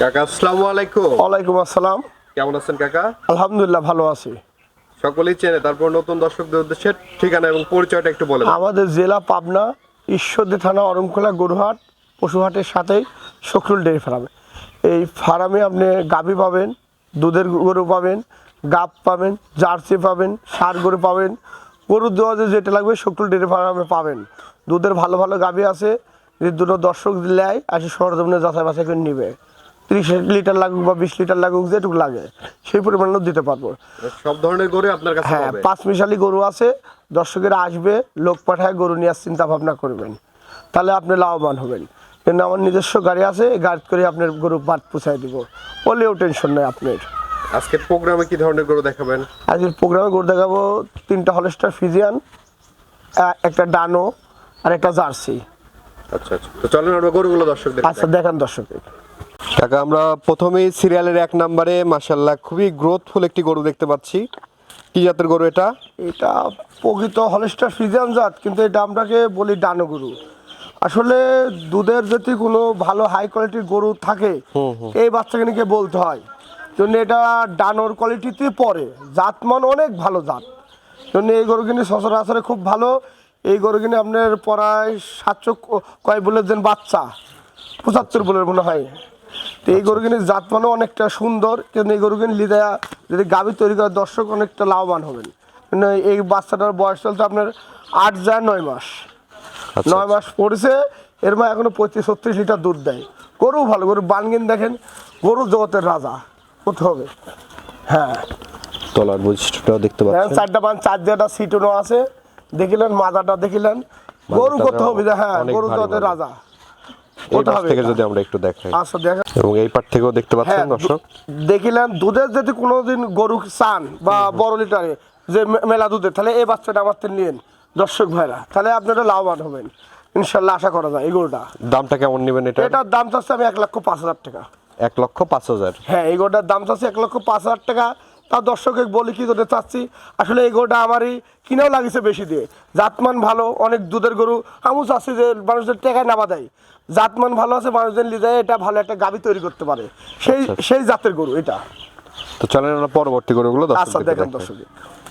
কাকা আসসালামু আলাইকুম। ওয়ালাইকুম আসসালাম। কেমন আছেন কাকা? আলহামদুলিল্লাহ ভালো আছি। সকলেই চেনে তারপর নতুন দর্শকদের উদ্দেশ্যে ঠিকানা এবং পরিচয়টা একটু বলে দেন। আমাদের জেলা পাবনা ঈশ্বরদী থানা অরমখোলা গরুহাট পশুহাটের সাথেই শখরুল ডেয়ারি ফার্মে। এই ফার্মে আপনি গাভী পাবেন দুধের গরু পাবেন গাব পাবেন জার্সি পাবেন সার গরু পাবেন গরুর দেওয়া যেটা লাগবে শখরুল ডেয়ারি ফার্মে পাবেন। দুধের ভালো ভালো গাভী আছে দুটো দর্শক নেয় আসে সরজমিনে যাচাই বাছাই করে নিবে। তিরিশ লিটার লাগুক বা বিশ লিটার লাগুক যেটুকু লাগে সেই পরিমাণও দিতে পারব। সব ধরনের গরু আপনার কাছে হ্যাঁ পাঁচ মিশালি গরু আছে দর্শকেরা আসবে লোক পাঠায় গরু নেওয়ার চিন্তা ভাবনা করবেন। তাহলে আপনি লাভবান হবেন। কিন্তু আমার নিজস্ব গাড়ি আছে এই গাড়ি করে আপনার গরু বাদ পুষাই দিব। বলেও টেনশন নেই আপনার। আজকের প্রোগ্রামে কি ধরনের গরু দেখাবেন? আজকের প্রোগ্রামে গরু দেখাবো তিনটা হলস্টার ফিজিয়ান একটা ডানো আর একটা জার্সি। আচ্ছা আচ্ছা। তো চলেন আমরা গরুগুলো দর্শকদের আচ্ছা দেখান দর্শকে কাকা আমরা প্রথমেই সিরিয়ালের এক নম্বরে মাশাল্লাহ খুবই গ্রোথফুল একটি গরু দেখতে পাচ্ছি। কি জাতের গরু এটা? এটা প্রকৃত হলস্টার ফ্রিজান জাত কিন্তু এটা আমরাকে বলি ডানো গরু। আসলে দুধের যদি কোনো ভালো হাই কোয়ালিটির গরু থাকে এই বাচ্চাকে নিয়ে বলতে হয়। জন্য এটা ডানোর কোয়ালিটিতে পড়ে। জাতমান অনেক ভালো জাত। জন্য এই গরু কিনে সচরাচরে খুব ভালো। এই গরু কিনে আপনার প্রায় সাতশো কয় বলে দেন বাচ্চা? পঁচাত্তর বলে মনে হয়। তো এই গরু কিনে জাতমানও অনেকটা সুন্দর কিন্তু এই গরু কিনে লিদায়া যদি গাভী তৈরি করে দর্শক অনেকটা লাভবান হবেন। এই বাচ্চাটার বয়স চলছে আপনার আট যায় নয় মাস। আচ্ছা, নয় মাস পড়েছে এর মা এখনও পঁয়ত্রিশ ছত্রিশ লিটার দুধ দেয়। গরু ভালো গরু বানগিন দেখেন গরু জগতের রাজা। করতে হবে। হ্যাঁ। তলার বৈশিষ্ট্যটাও দেখতে দেখেন পাচ্ছেন। চারটা পাঁচ চার জায়গাটা সিটনও আছে। দেখিলেন মাজাটা দেখিলেন। গরু করতে হবে হ্যাঁ গরু জগতের রাজা। এই পাশ থেকে যদি আমরা একটু দেখাই। আচ্ছা দেখেন এবং এই পাট থেকেও দেখতে হ্যাঁ পাচ্ছেন দর্শক। দেখিলেন দুধের যদি কোনোদিন গরু চান বা বড় লিটারে যে মেলা দুধের তাহলে এই বাচ্চাটা আমার থেকে নিন দর্শক ভাইরা। তাহলে আপনারা লাভবান হবেন। ইনশাল্লাহ আশা করা যায় এই গরুটা। দামটা কেমন নেবেন এটা? এটার দাম চাচ্ছে আমি এক লক্ষ পাঁচ হাজার টাকা। এক লক্ষ পাঁচ হাজার। হ্যাঁ এই গরুটার দাম চাচ্ছে এক লক্ষ পাঁচ হাজার টাকা। তা দর্শকে বলি কি করে চাচ্ছি? আসলে এই গরুটা আমারই কিনেও লাগিছে বেশি দিয়ে। জাতমান ভালো অনেক দুধের গরু। আমু চাচ্ছি যে মানুষদের টাকায় নামা দেয় জাতমান ভালো আছে মানুষদের লিদায় এটা ভালো একটা গাবি তৈরি করতে পারে। সেই আচ্ছা। সেই জাতের গরু এটা। তো চলেন আমরা পরবর্তী গরুগুলো আচ্ছা দেখেন। দর্শকে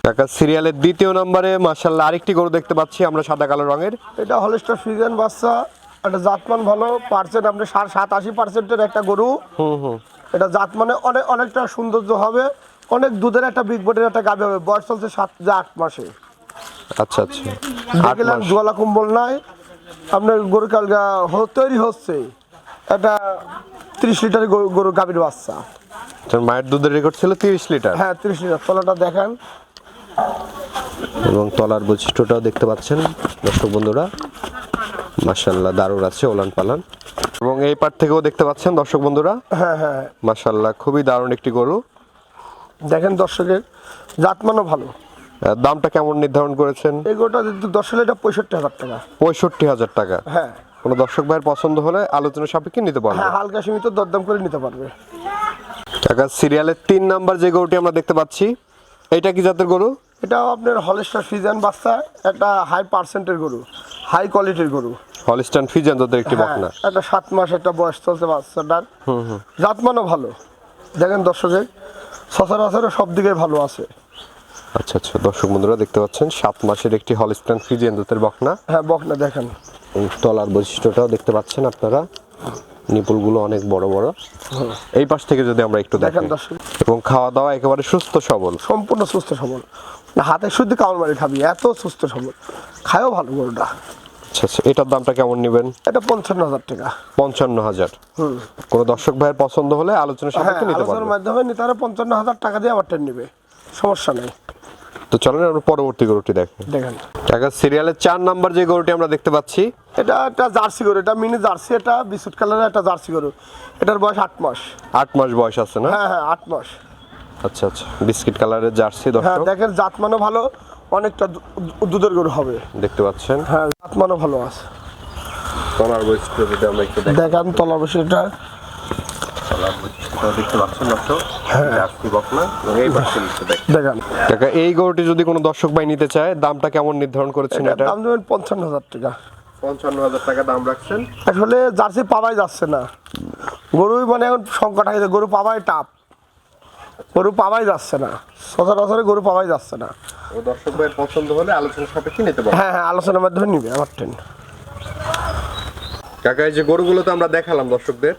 কাকা সিরিয়ালের দ্বিতীয় নম্বরে মাশাল্লাহ আরেকটি গরু দেখতে পাচ্ছি আমরা সাদা কালো রঙের। এটা হলিস্টার ফ্রিজিয়ান বাচ্চা একটা জাতমান ভালো পার্সেন্ট আপনি সাত আশি পার্সেন্টের একটা গরু। হুম হুম। এটা জাতমানে অনেক অনেকটা সৌন্দর্য হবে। অনেক দুধের একটা বিগ বডির একটা গাবি হবে। বয়স চলছে সাত যে আট মাসে। আচ্ছা আচ্ছা। দেখলাম জোয়ালা কুম্বল নাই। আপনার গরু কালগা তৈরি হচ্ছে। একটা ত্রিশ লিটার গরু গাভীর বাচ্চা। মায়ের দুধের রেকর্ড ছিল তিরিশ লিটার? হ্যাঁ ত্রিশ লিটার। তলাটা দেখেন। এবং তলার বৈশিষ্ট্যটাও দেখতে পাচ্ছেন দর্শক বন্ধুরা। মাশাল্লাহ দারুণ আছে ওলান পালান। এবং এই পাট থেকেও দেখতে পাচ্ছেন দর্শক বন্ধুরা। হ্যাঁ হ্যাঁ। মাশাল্লাহ খুবই দারুণ একটি গরু। দেখেন দর্শকের জাতমানও ভালো। দামটা কেমন নির্ধারণ করেছেন? যদি দশ লিটার পঁয়ষট্টি হাজার টাকা। পঁয়ষট্টি হাজার টাকা। হ্যাঁ। কোনো দর্শক ভাইয়ের পছন্দ হলে আলোচনা সাপেক্ষে নিতে পারবে। হ্যাঁ হালকা সীমিত দরদাম করে নিতে পারবে। টাকা সিরিয়ালের তিন নাম্বার যে গরুটি আমরা দেখতে পাচ্ছি এটা কি জাতের গরু? এটাও আপনার হলেস্টার ফিজান বাচ্চা একটা হাই পার্সেন্টের গরু হাই কোয়ালিটির গরু। হলিস্টান ফিজান জাতের একটি হ্যাঁ, বকনা। একটা সাত মাস একটা বয়স চলছে বাচ্চাটার। জাতমানও ভালো। দেখেন দর্শকের সচরাচর সব দিকে ভালো আছে। আচ্ছা আচ্ছা দর্শক বন্ধুরা দেখতে পাচ্ছেন সাত মাসের একটি হলিস্টান ফিজিয়ান জাতের বকনা। হ্যাঁ বকনা দেখেন। তলার বৈশিষ্ট্যটাও দেখতে পাচ্ছেন আপনারা। নিপুলগুলো অনেক বড় বড়। এই পাশ থেকে যদি আমরা একটু দেখেন এবং খাওয়া দাওয়া একেবারে সুস্থ সবল। সম্পূর্ণ সুস্থ সবল। হাতে শুদ্ধ কামড় মারি খাবি এত সুস্থ সবল। খায়ও ভালো গরুটা। আচ্ছা আচ্ছা এটার দামটা কেমন নেবেন? এটা পঞ্চান্ন হাজার টাকা। পঞ্চান্ন হাজার হুম। কোনো দর্শক ভাইয়ের পছন্দ হলে আলোচনা হ্যাঁ সাপেক্ষে নিতে আলোচনার পারবেন মাধ্যমে নিতে পঞ্চান্ন হাজার টাকা দিয়ে আমার ট্রেন নেবে। সমস্যা নেই। তো চলেন আমরা পরবর্তী গরুটি দেখেন দেখেন। টাকা সিরিয়ালের চার নাম্বার যে গরুটি আমরা দেখতে পাচ্ছি। এটা একটা জার্সি গরু এটা মিনি জার্সি এটা বিস্কুট কালারের একটা জার্সি গরু। এটার বয়স আট মাস। আট মাস বয়স আছে না? হ্যাঁ হ্যাঁ আট মাস। আচ্ছা আচ্ছা। বিস্কিট কালারের জার্সি হ্যাঁ দেখেন জাতমানও ভালো অনেকটা দুধের গরু হবে। দেখতে পাচ্ছেন। হ্যাঁ জাতমানও ভালো আছে। তলার বৈশিষ্ট্য যদি আমরা একটু দেখি। দেখেন তলার বৈশিষ্ট্য দেখতে পাচ্ছেন দর্শক? জার্সি বকনা এবং এই গরুটি যদি কোনো দর্শক ভাই নিতে চায় দামটা কেমন নির্ধারণ করেছেন এটা দাম দেবেন পঞ্চান্ন হাজার টাকা। পঞ্চান্ন হাজার টাকা দাম রাখছেন। আসলে জার্সি পাওয়াই যাচ্ছে না। গরুই মানে এখন সংকট হয়ে গরু পাওয়াই টাপ গরু পাওয়াই যাচ্ছে না। সচরাচরে গরু পাওয়াই যাচ্ছে না। ও দর্শক ভাইয়ের পছন্দ হলে আলোচনা সাপেক্ষে নিতে পারবে হ্যাঁ হ্যাঁ আলোচনার মাধ্যমে নিবে আমার ট্রেন কাকা এই যে গরুগুলো তো আমরা দেখালাম দর্শকদের।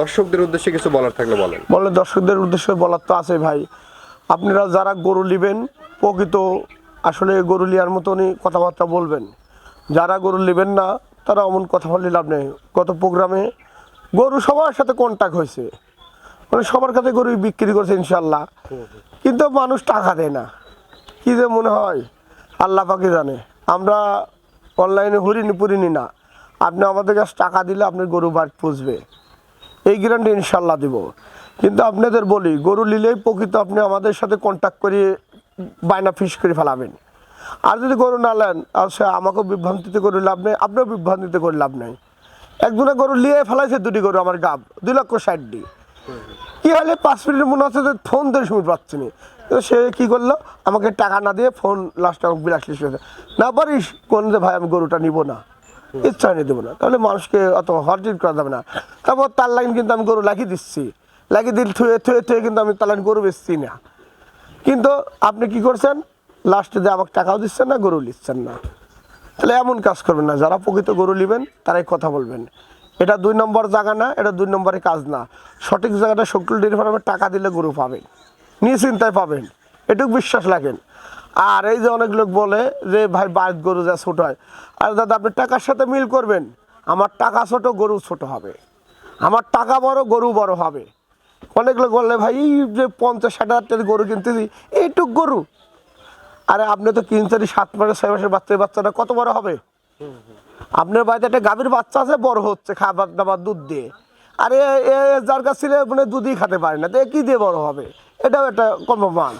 দর্শকদের উদ্দেশ্যে কিছু বলার থাকলে বলেন। বলে দর্শকদের উদ্দেশ্যে বলার তো আছে ভাই। আপনারা যারা গরু নেবেন প্রকৃত আসলে গরু লিয়ার মতনই কথাবার্তা বলবেন। যারা গরু নেবেন না তারা অমন কথা বললে লাভ নেই। গত প্রোগ্রামে গরু সবার সাথে কন্ট্যাক্ট হয়েছে। মানে সবার কাছে গরু বিক্রি করছে ইনশাল্লাহ কিন্তু মানুষ টাকা দেয় না। কী যে মনে হয়? আল্লাহ পাকে জানে। আমরা অনলাইনে হরিনি পুরিনি না। আপনি আমাদের কাছে টাকা দিলে আপনার গরু বাড়ি পুষবে। এই গ্যারান্টি ইনশাল্লাহ দিব। কিন্তু আপনাদের বলি, গরু নিলেই প্রকৃত আপনি আমাদের সাথে কন্ট্যাক্ট করে বায়না ফিস করে ফেলাবেন। আর যদি গরু না নেন সে আমাকেও বিভ্রান্তিতে করে লাভ নেই, আপনিও বিভ্রান্তিতে করে লাভ নেই। একজনে গরু নিয়ে ফেলাইছে, দুটি গরু আমার গাব, দুই লক্ষ ষাট ডি। কি হলে? পাঁচ মিনিট মনে হচ্ছে যে ফোন দিয়ে শুনতে পাচ্ছি না। সে কি করল? আমাকে টাকা না দিয়ে ফোন লাস্টে আমাকে বিলাস লিস করেছে। না পারিস, কোন যে ভাই আমি গরুটা নিব না। ইচ্ছা নিয়ে দেবো না। তাহলে মানুষকে অত হরজিট করা যাবে না। তারপর তার লাইন কিন্তু আমি গরু লাগিয়ে দিচ্ছি। লাগিয়ে দিল থুয়ে থুয়ে থুয়ে কিন্তু আমি তার লাইন গরু বেচছি না। কিন্তু আপনি কি করছেন? লাস্টে যে আমাকে টাকাও দিচ্ছেন না গরু নিচ্ছেন না। তাহলে এমন কাজ করবেন না। যারা প্রকৃত গরু নেবেন, তারাই কথা বলবেন। এটা দুই নম্বর জায়গা না, এটা দুই নম্বরের কাজ না। সঠিক জায়গাটা শকুল ডেয়ারি ফার্মে টাকা দিলে গরু পাবেন নিশ্চিন্তায় পাবেন। এটুকু বিশ্বাস লাগেন আর এই যে অনেক লোক বলে যে, ভাই বাইর গরু যা ছোট হয়। আর দাদা, আপনি টাকার সাথে মিল করবেন। আমার টাকা ছোট, গরু ছোট হবে। আমার টাকা বড়, গরু বড় হবে। অনেক লোক বললে ভাই, এই যে পঞ্চাশ, ষাট হাজার টাকার গরু কিনতেছি, এইটুক গরু। আরে আপনি তো কিনছেন সাত মাসে, ছয় মাসের বাচ্চা বাচ্চাটা কত বড় হবে? আপনার বাড়িতে একটা গাভীর বাচ্চা আছে বড় হচ্ছে খাবার দাবার দুধ দিয়ে। আরে এ যার কাছ ছিল মানে দুধই খেতে পারে না তো এ কী দিয়ে বড় হবে? এটাও একটা কর্মমান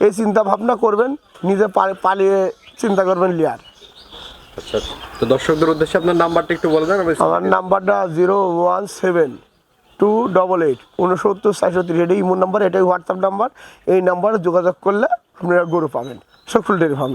এই চিন্তা ভাবনা করবেন নিজে পালি- পালিয়ে চিন্তা করবেন লিয়ার। আচ্ছা তো দর্শকদের উদ্দেশ্যে আপনার নাম্বারটা একটু বলে দেন আমার নাম্বারটা zero one seven two double eight উনসত্তর চারশো তিরিশ এটাই ইমোর নাম্বার এটাই হোয়াটসঅ্যাপ নাম্বার। এই নাম্বারে যোগাযোগ করলে আপনারা গরু পাবেন সফল ডেরি ফার্ম